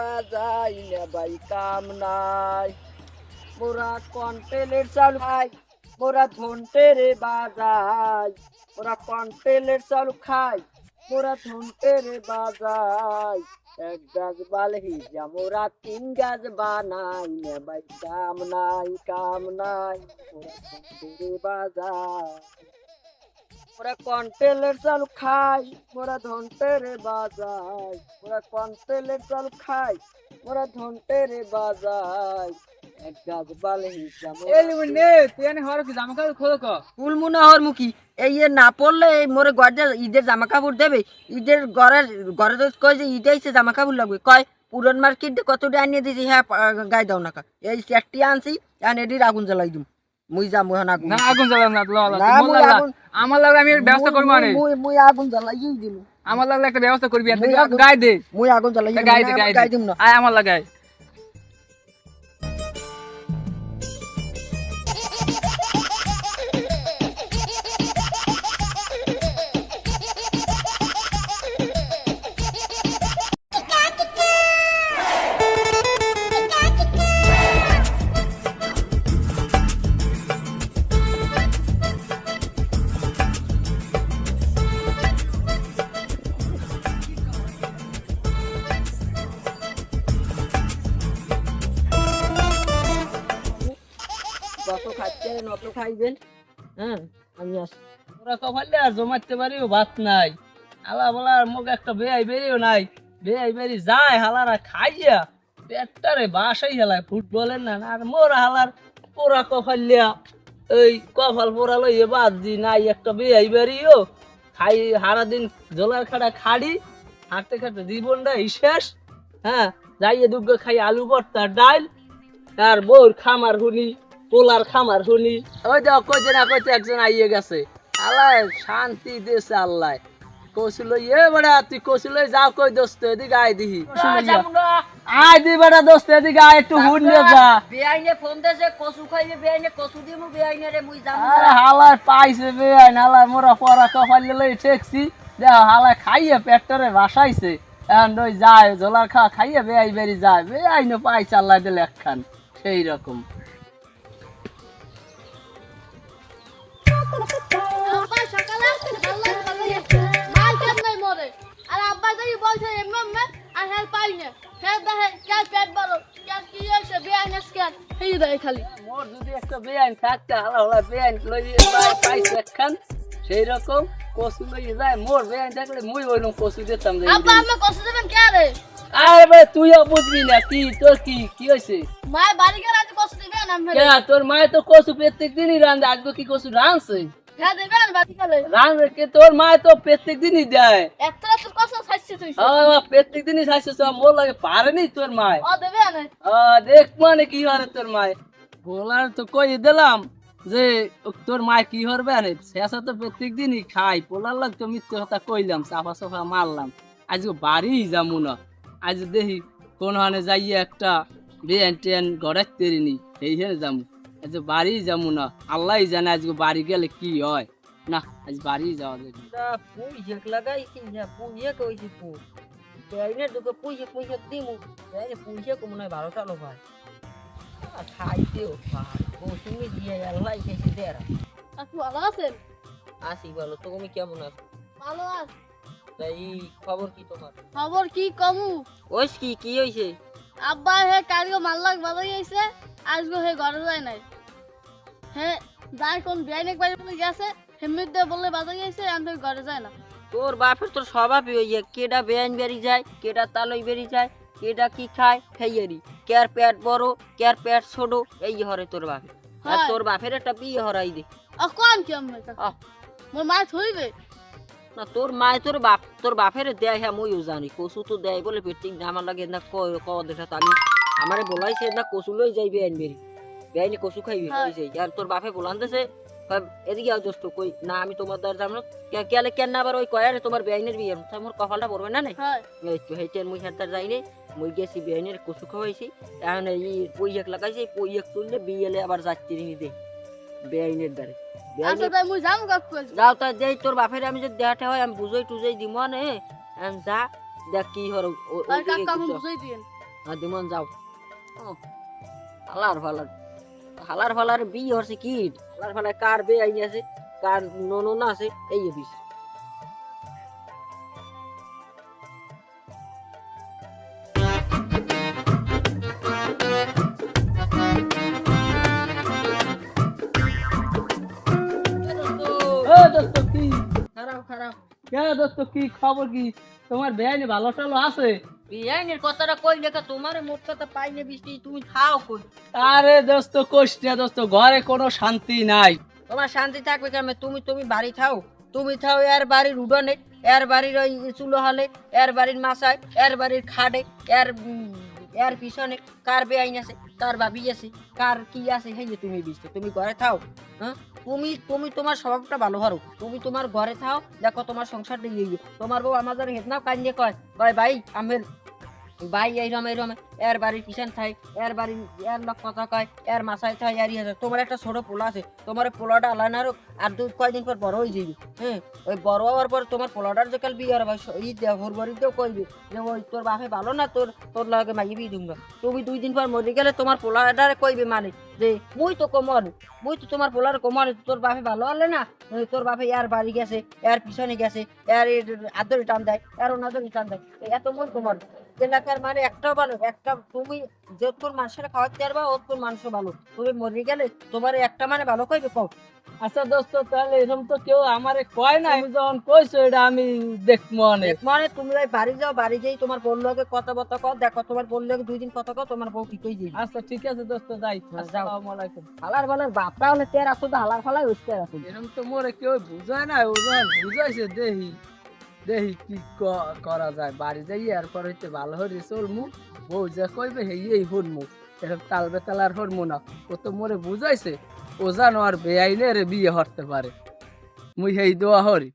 বাজাই না কাম নাই। মোরা কন্টেলের চালু খাই, মোরা ধনতে রে বাজাই। মোরা কন্টেলের চালু খাই, মোরা ধনতে রে বাজাই। এক গাছ বাল হিজা, মোরা তিন গাছ বানাই না ভাই, কাম নাই কাম নাই, মোরা ধনতে রে বাজাই। মোরা কন্টেলের চালু খাই মোরা ধনতে রে বাজাই মোরা কন্টেলের চালু খাই মোরা ধনতে রে বাজাই এক গাছ বাল হিজা এলি তুই এনে হর কি জামা কাপড় খোলো ক? ফুল মনে হওয়ার এই এ না পড়লে এই মোরে গড়ে ঈদের জামা কাপড় দেবে। ঈদের ঘরের ঘরে তো কয় যে ঈদে এসে জামা কাপড় লাগবে। কয় পুরন মার্কেট কত আনিয়ে দিয়েছি? হ্যাঁ গায়ে দাও না এই চারটি আনছি এখন এটির আগুন জ্বালাই দিম। মুই যাম এখন আগুন না আগুন জ্বালাম না ল ল মুই আগুন- আমার লাগলে আমি ব্যবস্থা করব আরে। মুই মুই আগুন জ্বালাই দিম। আমার লাগলে একটা ব্যবস্থা করবি গায়ে দে। মুই আগুন জ্বালাই গায় দে। গায় দিম না। আয় আমার লাগায়। খাইবেন হ্যাঁ নাই। আলা মুখ একটা বেরিও নাই। বেরি যায় হালারা খাইয়া বাসাই ফুটবলের মোর হালার এই কপাল পোড়া বাদ দি নাই, একটা বেরিও। খাই জলার খাড়া খাড়ি, হাঁটতে খাটতে জীবনটা শেষ। হ্যাঁ যাইয়ে দুগ্গ খাই আলু ভর্তা, ডাল, আর বউর খামার হুনি। পোলার খামার হুনি ওই দেখো কইতে না কইতে একজন আইয়ে গেছে। আল্লাহ শান্তি দিয়েছে আল্লাহ। কৌশল এ বেড়া তুই কৌশল যাও কই দোস্ত এদিকে আয় দিহি। আয় দি বেড়া দোস্ত এদিকে আয় একটু হুন নিয়ে যা। বেআইনে ফোন দেছে কচু খাইবে বেআইনে কচু দিমু বেআইনে রে মুই যাম আরে হালার পাইছে বে আইন হালার মোরা পরা কপাল লই ঠেকছি। দেখ হালা খাইয়ে পেটটারে বাসাইছে এখন ওই যায় জলার খা খাইয়ে বে আই বেরি যায়। বে আইনো পাইছে আল্লাহ দিলে একখান সেই রকম না। দেখে ক্যাল পেট বড় কি হয়েছে? খালি। মোর যদি একটা বেআইন থাকতে হালা হালা বেআইন লই পাইছে একখান সেই রকম কচু লই যায় মোর বেআইন থাকলে মুই ওইরকম কচু দিতাম আব্বা আমি কষ্ট দেবেন কে রে আরে ভাই তুইও বুঝবি না কি তোর কি কি হয়েছে মায়ের বাড়ি গেলে আজ কষ্ট দেবেন? আমি তোর তো কচু প্রত্যেক দিনই রান্ধে আজকে কি কচু রাঁধছে? হ্যাঁ দেবেন বাড়ি গেলে রাঁধবে কে তোর মায়ে তো প্রত্যেক দিনই দেয় একটা তোর কষ্ট ছাড়ছে তুই প্রত্যেক দিনই খাইছে সব মোর লাগে পারেনি তোর মায়। ও দেবেন আহ, দেখ মানে কি হরে তোর মায়। বলার তো কই দিলাম যে তোর মায় কি হরবে আরে? শেষা তো প্রত্যেক দিনই খাই। পোলার লাগ তো মিথ্যে কথা কইলাম চাফা চাফা মারলাম। আজকে বাড়ি যামু না। আজ দেখি কোন হানে যাইয়ে একটা বেন টেন ঘরে তেরিনি সেই হেনে যামু আজ বাড়ি যামু না আল্লাহ জানে আজকে বাড়ি গেলে কি হয়। না আজ বাড়ি যাওয়া যাবে পুই ঝেক লাগাইছি না পুইয়ে কইছি পুই। বেআইনে দুটো পুইয়ে পুইয়ে দিমু। বেআইনে পুইয়ে কো ভালো ভাই খাইতেও ভাই কৌশুমি দিয়ে আল্লাহ খেয়েছি দেরা আপনি ভালো আছেন? আসি বলো তো তুমি কেমন আছো? ভালো আছ। তাই খবর কি তোমার? খবর কি কমু? ওইস কি কি হইছে? আব্বা হে কালকে মাল্লাক বাজাই আইছে আজকে হে ঘরে যায় নাই। হে যাই কোন বিয়াইনে বাড়ি বলে গেছে হেমিতে বলে বাজাই আইছে আমি ঘরে যায় না। তোর বাপের তোর স্বভাবই ওই কেডা বেআইন বেরি যায় কেডা তালই বেরি যায় কেডা কি খায় খাইয়ারি কেয়ার পেট বড় কেয়ার পেট ছোট এই হরে তোর বাপের। আর তোর বাপের একটা বিয়ে হরাই দে। কোন কি। মোর মা থইবে? না তোর মায় তোর বাপ তোর বাপের দেয় হ্যাঁ মইও জানি। কচু তো দেয় বলে পেটিং আমার লাগে না কয় ক দেখা আমি আমারে বলাইছে না কচু লই যাই বেআইন বেরি বেআইনি কচু খাইবি হ্যাঁ। যাই আর তোর বাপে বলানতেছে কয়, এদিকে আও দোস্ত কই না আমি তোমার দ্বার যাম না। কেলে কেন না আবার ওই কয়ারে তোমার বেআইনের বিয়ে? তাই মোর কপালটা পড়বে না নাই হয়। তো হেঁটে মুই হাতার যাইনি মুই গেছি বেআইনের কচু খাওয়াইছি। এখন এই পইয়াক লাগাইছি পইয়াক তুললে বিয়েলে আবার যাচ্ছি নি দে বেআইনের দ্বারে। আচ্ছা যাও তা দেই তোর বাপের আমি যদি দেখাতে হয় আমি বুঝাই টুজাই দিব নে। যা দেখ কি হর আর দিমন যাও। হালার ফালার। হালার ফালার বি হরছে কি? হালার ফালার কার বে আই আছে? কার নননা আছে? এই বিষ খারাপ কে দোস্ত কি খবর কি? তোমার বেআইনি ভালো টালো আছে? বিয়াইনের কথাটা কই লেখা তোমার মোট কথা পাইনে বৃষ্টি তুমি খাও কই? আরে দোস্ত কোষ না দোস্ত ঘরে কোনো শান্তি নাই। তোমার শান্তি থাকবে কেন তুমি তুমি বাড়ি থাও। তুমি থাও এর বাড়ির উডনে এর বাড়ির ওই চুলো হলে এর বাড়ির মাসায় এর বাড়ির খাটে এর এর পিছনে কার বেআইন আছে কার বাবি আছে কার কি আছে? সেই যে তুমি বুঝতে তুমি ঘরে থাও হ্যাঁ? তুমি তুমি তোমার স্বভাবটা ভালো হারো তুমি তোমার ঘরে থাও, দেখো তোমার সংসারটা ইয়ে। তোমার বউ আমাদের হেতনা কান্দিয়ে কয় কয়, ভাই আমের ভাই এইরম এইরম এর বাড়ির পিছন থাই এর বাড়ির, এর লোক কথা কয়, এর মাসায় থাই এর ইয়ে তোমার একটা ছোট পোলা আছে, তোমার পোলাটা আলানারও আর দু কয়দিন পর বড় হয়ে যাবি হ্যাঁ? ওই বড় হওয়ার পর তোমার পোলাটার যে কাল বিয়ে হবে ই দেহর বাড়িতেও কইবি যে, ওই তোর বাপে ভালো না, তোর তোর লগে মাগি বিয়ে তুমি দুই দিন পর মরে গেলে তোমার পোলাটারে কইবে মানে যে, মুই তো কমন মুই তো তোমার পোলার কমন তোর বাপে ভালো হলে না তোর বাপে এর বাড়ি গেছে, এর পিছনে গেছে, এর আদরি টান দেয়, এর অনাদরি টান দেয় এত মুই কমন এলাকার মানে একটাও ভালো একটা তুমি যতক্ষণ মানুষের খাওয়াতে পারবা অতক্ষণ মানুষ ভালো। তুমি মরে গেলে তোমার একটা মানে ভালো কইবে কও। আচ্ছা দোস্ত তাহলে এরকম তো কেউ আমারে কয় না। আমি যখন কইছো এটা আমি দেখব অনেক। মানে তুমি ওই বাড়ি যাও বাড়ি যেই তোমার বোন লগে কথা বথা কও দেখো তোমার বোন লগে দুই দিন কথা কও তোমার বউ ঠিক হয়ে যাবে। আচ্ছা ঠিক আছে দোস্ত যাই। যাও। আসসালামু আলাইকুম। হালার বালার বাপটা হলে তের আসো হালার ফালাই উঠতে আসো। এরকম তো মোরে কেউ বুঝায় না ওজন বুঝাইছে দেহি। দেহি কি করা যায়। বাড়ি যাই, এরপর হইতে ভালো হয়ে চলমু। বউ যে কইবে হে এই হনমু এরকম তাল বেতালার হনমু না। ও তো মোরে বুঝাইছে, ও জানো আর বেআইনে রে বিয়ে হরতে পারে। মুই হেই দোয়া হরি।